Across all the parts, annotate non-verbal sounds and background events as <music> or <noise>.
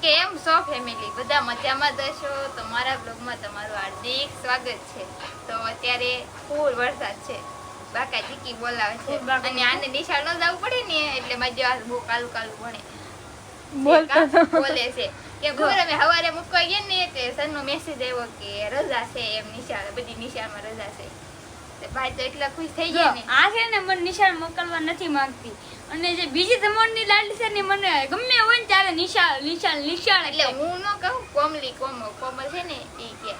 કેમ છો ફેમિલી બધા મજામાં જ હશો? તો મારા બ્લોગમાં તમારું હાર્દિક સ્વાગત છે. તો અત્યારે ફૂલ વરસાદ છે. બાકા ચીકી બોલાવે છે. અને આને નિશાળ ન જવું પડે ને એટલે મજા જેવા બહુ કાલું કાલું ભણે. બોલે છે કે ખબર અમે સવારે મૂકવા ગયા ને એટલે સરનો મેસેજ આવ્યો કે રજા છે એમ નિશાળ બધી નિશાળમાં રજા છે. ભાઈ તો એટલા ખુશ થઈ ગયા ને. આ છે ને મને નિશાળ મોકલવા નથી માંગતી. અને જે બીજી ધમણની લાડલી છે ને મને ગમે હોય ને ત્યારે નિશાળ નિશાળ નિશાળ એટલે હું ન કહું કોમલી કોમો કોમલ છે ને એ કે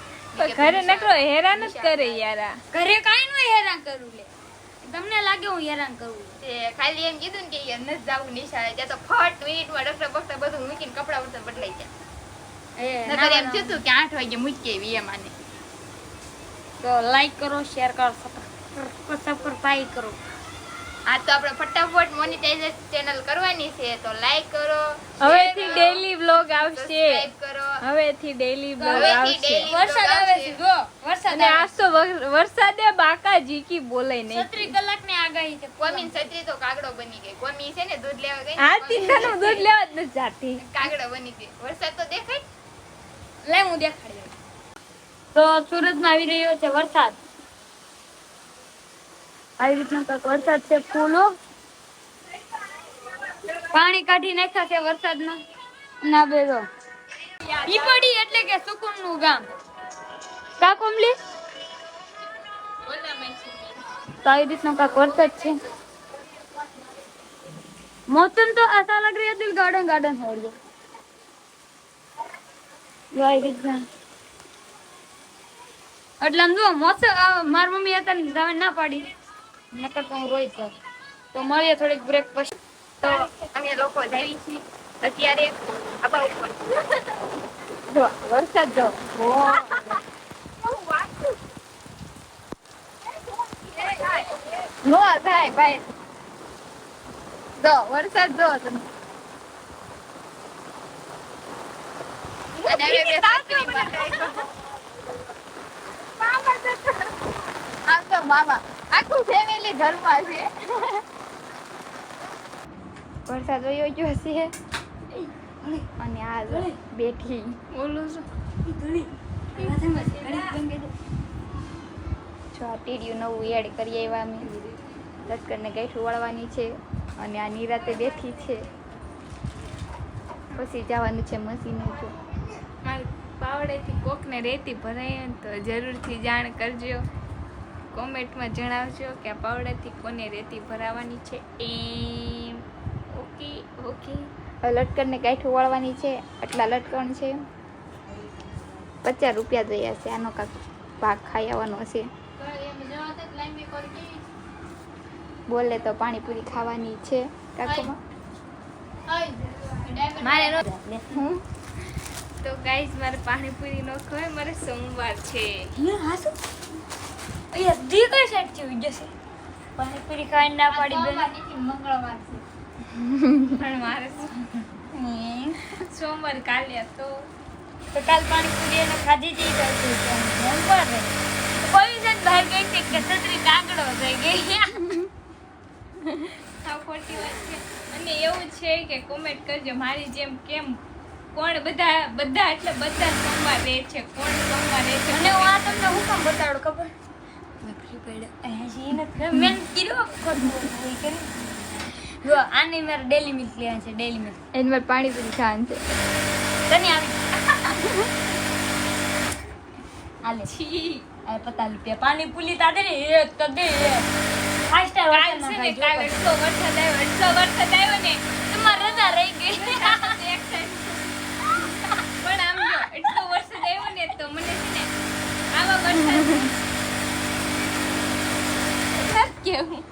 ઘરે નકરો હેરાન જ કરે યાર. ઘરે કાઈ નું હેરાન કરું લે. તમને લાગે હું હેરાન કરું તે ખાલી એમ કીધું ને કે યાર નથી જાવું નિશાળે ત્યાં તો ફટ મિનિટમાં ડોક્ટર બક્ટર બધું મૂકીને કપડા ઉતર બદલાઈ જાય એ નકર એમ થયું કે આઠ વાગે મૂકી આવી એમ આને. તો લાઈક કરો શેર કરો સબસ્ક્રાઇબ કરો. આ તો આપણે ફટાફટ મોનેટાઇઝેશન ચેનલ કરવાની છે તો લાઈક કરો હવેથી ડેઈલી વ્લોગ આવશે. સબસ્ક્રાઇબ કરો. હવેથી ડેઈલી વ્લોગ આવશે. વરસાદ આવે છે જો વરસાદ અને આજ તો વર- વરસાદે બાકા જીકી બોલે. નહીં. છત્રી કલાકની આગાહી છે કોમીન છત્રી તો કાગડો બની ગઈ. કોમી છે ને દૂધ લેવા ગઈ આ કોમી તીખાનું દૂધ લેવા જ ન જાતી. કાગડો બની ગઈ. વરસાદ તો દેખાય? લે હું દેખાડી. તો સુરતમાં આવી રહ્યો છે વરસાદ. આવી રીતનો કંઈક વરસાદ છે ફૂલો પાણી કાઢી નાખ્યા છે વરસાદના ના બેરો પીપળી એટલે કે સુકૂનનું ગામ કા કોમલી તો આવી રીતનો કાંઈક વરસાદ છે મોસમ તો ऐसा लग रहा है दिल गार्डन गार्डन हो रही है જો આવી રીતના એટલે આમ જુઓ મોસમ આ મારી મમ્મી હતા ને તમે ના પાડી નકર તો હું રોઈ જાઉં. તો મળીએ થોડીક બ્રેક પછી. તો અમે લોકો જઈએ છીએ અત્યારે આબા ઉપર. જો વરસાદ જો. નો થાય ભાઈ. જો વરસાદ જો તમે. મામા. આખું ફેમિલી ઘરમાં છે. વરસાદ વયો ગયો છે અને આ બેઠી. બોલું છું. જો આ ટીડિયું નવું એડ કરી આવ્યા અમે. લશ્કરને ગાંઠું વાળવાની છે અને આ નિરાતે બેઠી છે. પછી જવાનું છે મશીને જો. મારી પાવડેથી કોકને રેતી ભરાય તો જરૂરથી જાણ કરજો. કોમેન્ટમાં જણાવજો કે આ પાવડાથી કોને રેતી ભરાવાની છે એમ. Okay okay. હવે લટકણને ગાંઠું વાળવાની છે આટલા લટકણ છે. પચાસ રૂપિયા જોયા છે આનો કાંક ભાગ ખાઈ આવવાનો છે. બોલે તો પાણીપુરી ખાવાની છે કાકોમાં. મારે હું? તો ગાઈઝ મારે પાણીપુરી નો ખવાય મારે સોમવાર છે. અહીંયા દી કઈ સાઈડથી જશે પાણીપુરી ખાઈને ના પાડી બેન. મંગળવાર પણ મારે સોમવાર કાલે તો તો કાલ પાણીપુરી એને ખાધી જઈ હતી મંગળવાર રે કોઈ છે બહાર ગઈ છે કે છત્રી કાગડો થઈ ગઈ. આ ખોટી વાત છે. અને એવું છે કે કોમેન્ટ કરજો મારી જેમ કેમ કોણ બધા બધા એટલે બધા સોમવાર રહે છે કોણ સોમવાર રહે છે. અને હું આ તમને હું કામ બતાડું ખબર? નકરી પડે હજી નથી મેં કીધું ખોટું જો આની મારે ડેલી મિલ્ક લેવા છે ડેલી મિલ્ક એની મારે પાણીપુરી ખાવાનું છે. તને આવી આલે. છી આ પતા રૂપિયા પાણી પૂરી તાદે ને એ તો દે. ફાઈવ સ્ટાર કાલ છે ને કાલ એટલો વરસાદ આવ્યો એટલો વરસાદ આવ્યો ને તમારે રજા રહી ગઈ. <laughs> પણ આમ જો એટલો વરસાદ આવ્યો ને તો મને છે ને આવા વરસાદ કેવું?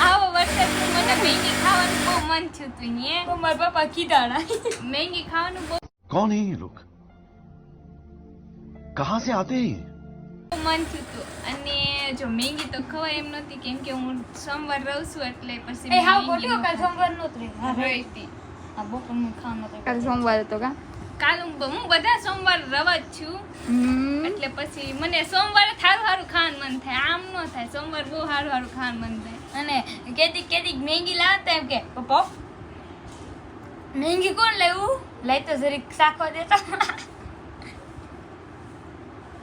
આવો વરસાદનું મને મેગી ખાવાનું બહુ મન થયું તું ને. મારા પપ્પા કીધા મેગી ખાવાનું બહુ કોણ હે લોક કહાં સે આતે મન થયું હતું અને જો મેંગી તો ખવાય એમ નતી કેમ કે હું સોમવાર રહું છું એટલે પછી હા બોલ્યો કાલ સોમવાર નહોતું રહેતી હા બપોરનું ખાવાનું કાલ સોમવાર હતો કા? કાલ હું હું બધા સોમવાર રવા જ છું. એટલે પછી મને સોમવારે સારું સારું ખાવાનું મન થાય. આમ ન થાય. સોમવાર બહુ સારું સારું ખાવાનું મન થાય. અને કેદી કેદી મેંગી લાવતા એમ કે પપ્પા મેંગી કોણ લેવું લઈ તો જરીક શાખો દેતો.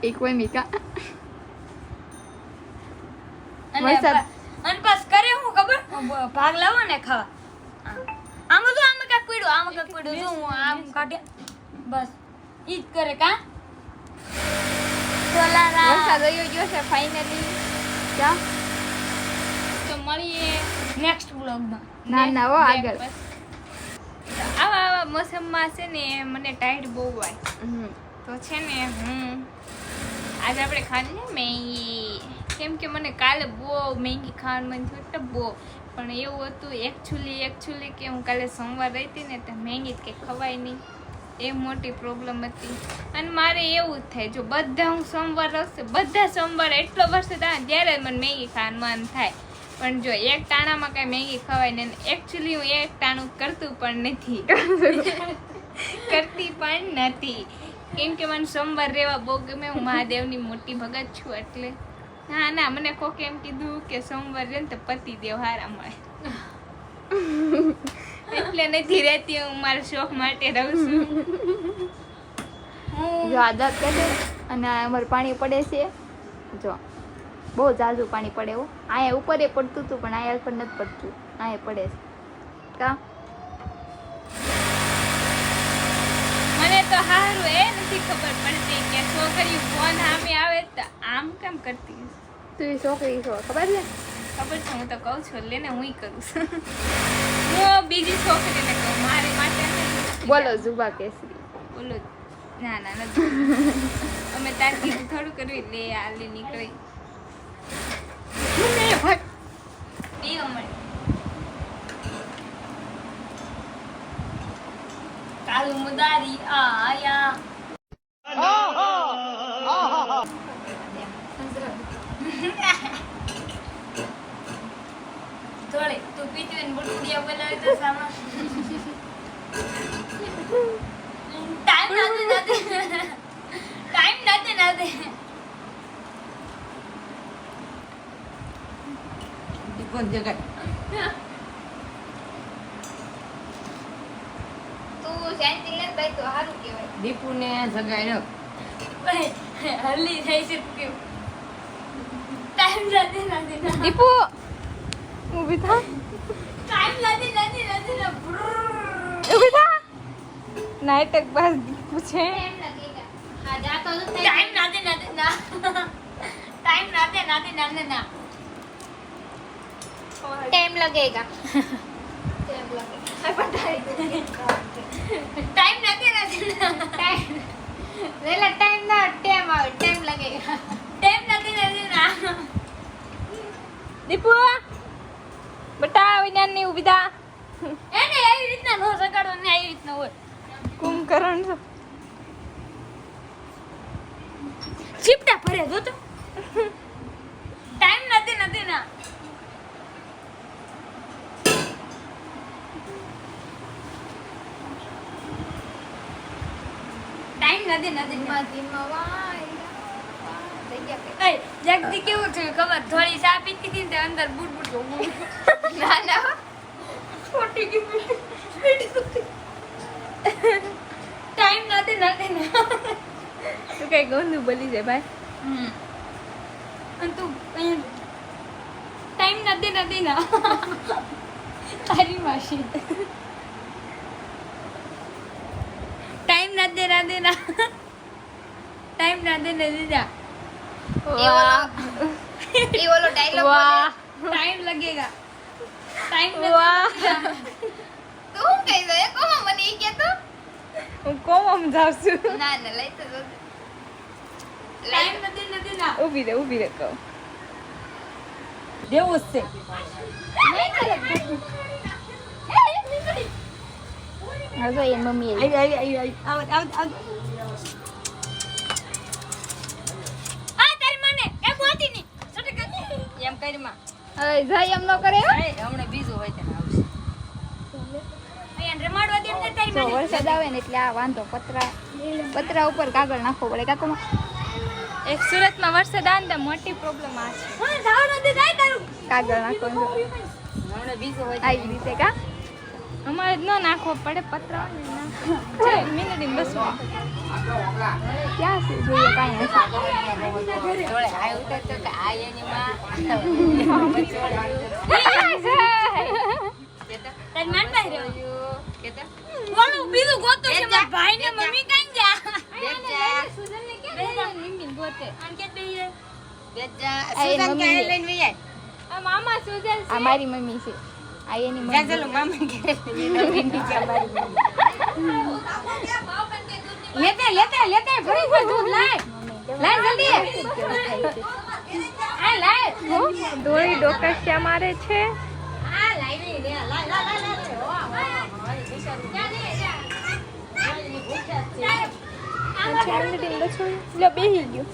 એક કોઈ મીકા અને વરસાદ. અને પાસ કરે હું ખબર? ભાગ લાવો ને ખાવા. આમાં તો આમાં કાક પડ્યું આમાં કાક પીડું. જો હું આમ કાઢે. બસ. ઈ જ કરે કા? સોલારા. વરસાદ ગયો છે ફાઇનલી તો મળીએ નેક્સ્ટ બ્લોગમાં ના ના હો આગળ. આવા આવા મોસમમાં છે ને મને ટાઈટ બહુ હોય તો છે ને હું આજે આપણે ખાલી ને મેગી. કેમ કે મને કાલે બહુ મેગી ખાવાનું મન થયું એટલે બહુ. પણ એવું હતું એકચ્યુઅલી એકચ્યુઅલી કે હું કાલે સોમવાર રહી હતી ને તો મેગી જ કંઈ ખવાય નહીં. એ મોટી પ્રોબ્લેમ હતી. અને મારે એવું જ થાય જો બધા હું સોમવાર રહેશે બધા સોમવાર એટલો વરસાદ આવે ત્યારે મને મેગી ખાવાનું મન થાય. પણ જો એક ટાણામાં કાંઈ મેગી ખવાય ને એકચ્યુઅલી હું એક ટાણું કરતું પણ નથી. <laughs> કરતી પણ નથી. કેમ કે મને સોમવાર રહેવા બહુ ગમે હું મહાદેવની મોટી ભગત છું એટલે. ના ના મને કોક એમ કીધું કે સોમવાર રહે ને તો પતિ દેવ હારા મળે. <laughs> એટલે નથી રહેતી હું મારા શોખ માટે રહું છું. જો આ કરે અને અમારે પાણી પડે છે. જો બહુ ઝાઝું પાણી પડે એવું અહીંયા ઉપર એ પડતું હતું પણ અહીંયા પર નથી પડતું. અહીંયા પડે છે. કા? મને તો સારું એ નથી ખબર પડતી કે છોકરી ફોન સામે આવે તો આમ કેમ કરતી તું છોકરી છો ખબર છે? ખબર છે હું તો કહું છું લેને હું કરું છું. હું બીજી છોકરીને કહું મારે માટે બોલો જુબા કેસરી. બોલો ના ના નથી અમે તાર કીધું થોડું કરવી લે આલી નીકળી. કાલુ મુદારી આયા તું પીતી હોય ને બુટબુડિયા બોલાવે તો સામા ટાઈમ નથી નથી ટાઈમ નથી નથી દીપન જગાય તું શાંતિ લે ભાઈ તો સારું કહેવાય દીપુને જગાય ન હલ્લી થઈ છે દીપુ ઊભી થા નાટક બાદ પૂછે. ટાઈમ ના. દે ના. દે ના ટાઈમ ના. દે ના દે ના દે આવે ટાઈમ લગેગા. ટાઈમ ના દે ના. દીપુ બટા વિજ્ઞાનની થા એને એવી રીતના નો સગાડો ને એવી રીતના હોય. કુંભકરણ છો ચીપટા ભરે જો તો. ટાઈમ નથી નથી ના. ટાઈમ નથી નથી ના. ધીમા વાયરા થઈ ગયા એય, જગદી કેવું થયું? ખબર? થોડી ચા પીતી હતી ને અંદર બુટ બુટ ના ના. ખોટી ગઈ ટાઈમ નથી નથી ના તું કઈ ગંદુ બોલી જાય ભાઈ. અને તું ટાઈમ નથી નથી ના તારી માસી. ટાઈમ નથી નથી ના ટાઈમ નથી નથી ના. વાહ એ ઓલો ડાયલોગ વાહ ટાઈમ लगेगा ટાઈમ વાહ તું કઈ દે કોમાં મને ઈ કે તો હું કોમમ જાઉં છું ના ના લઈ તો જો ટાઈમ નથી નથી ના ઊભી રે ઊભી રે કહું દેવું જ છે હવે એ મમ્મી આવી આવી આવી આવી આવ આવ કાકી એમ કરી માં હવે જાય એમ ન કરે હમણાં બીજું હોય તેને આવશે. અહીંયા રમાડવા દે ને તારી જો વરસાદ આવે ને એટલે આ વાંધો પતરા પતરા ઉપર કાગળ નાખવો પડે. કાકોમાં એક સુરતમાં વરસાદ આવે ને મોટી પ્રોબ્લેમ આ છે. કાગળ નાખવાનું હમણાં બીજું હોય આવી રીતે કા? અમારે જ ન નાખવો પડે પતરા નાખો. <laughs> મિનિટ બસ ક્યાં છે જોઈએ કાંઈ હશે જોડે આ ઉતર તો કે આ એની માં તારી માનભાઈ રહ્યો કેતા ઓલું બીજું ગોતું છે. મારા ભાઈ ને મમ્મી. કઈ જા બેજા આન કે દઈએ બેજા એ સુદાન મમ્મી કે છે. લઈને વઈ આય આ મામા સુજલ આ મારી મમ્મી. છે આ એની મમ્મી. ચાલો મામા કે લઈને <laughs> મારી લેતા લેતા લેતા ફરી ફરી દૂધ લાય. લાય જલ્દી. આ લાય. ધોળી ડોકસ્યા મારે છે. આ લાય લે લાય લાય લાય વાહ વાહ બેહી ગયું.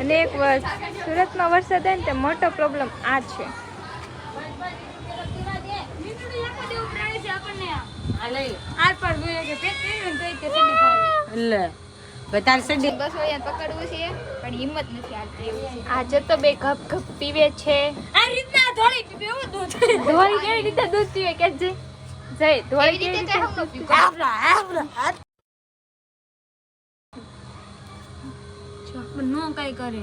અને એક વર્ષ સુરતમાં વરસાદ આવે ને તે મોટો પ્રોબ્લેમ આ છે આ લઈ લે. આર પર જોઈએ કે પેટ કર્યું ને તોય તે સડી ખાય લે બતાર સડી. બસ અહીંયા પકડવું છે પણ હિંમત નથી આવતી આજે તો બે ઘપ ઘપ પીવે છે. આ રીતના થોડી પીવું દૂધ ધોળી કેવી રીતે દૂધ પીવે? કે જય જય ધોળી કેવી રીતે રીતે તો હું ન પીવું. આવડા આવડા નો કઈ કરે.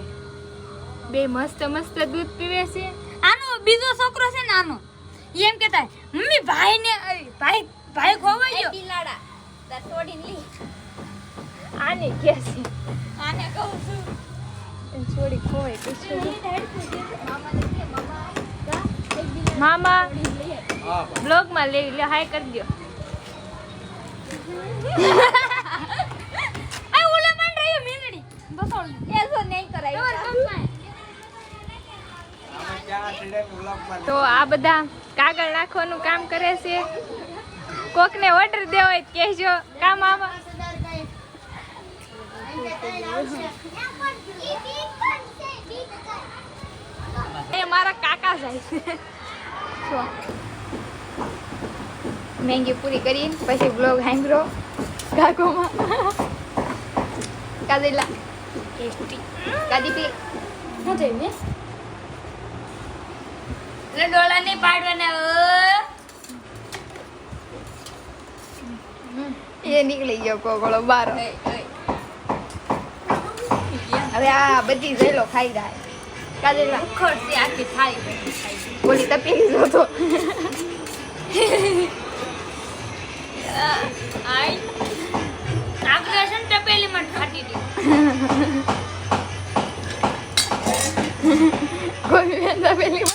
બે મસ્ત મસ્ત દૂધ પીવે છે. આનો બીજો છોકરો છે ને આનો. એમ કેતા મમ્મી ભાઈ ને ભાઈ ભાઈ ખોવાઈ ગયો. બિલાડા તાર છોડીને લી આને કે છે. આને કહું છું. છોડી ખોવાઈ ગઈ મામા બ્લોગમાં લઈ લે હાય કરી દો <laughs> આ ઓલા માં રહ્યો મીંદડી બસાડ એસો નહીં કરાય. તો આ બધા કાગળ નાખવાનું કામ કરે છે. કોકને ઓર્ડર દેવો હોય કહેજો કામ આમાં એ મારા કાકા જાય છે. જો. પૂરી કરી પછી બ્લોગ હાંગરો કાકોમાં કાદેલા કાદી પી. હું થઈ ને ડોળા નહીં પાડવાના એ નીકળી ગયો કોગળો બાર. હવે આ બધી રેલો ખાઈ જાય. કાદેલા ખોરસી આખી થાય બોલી તપી લીધો તો આઈ આગળ છે ને ટપેલી માં ફાટી ગઈ કોઈ તપેલી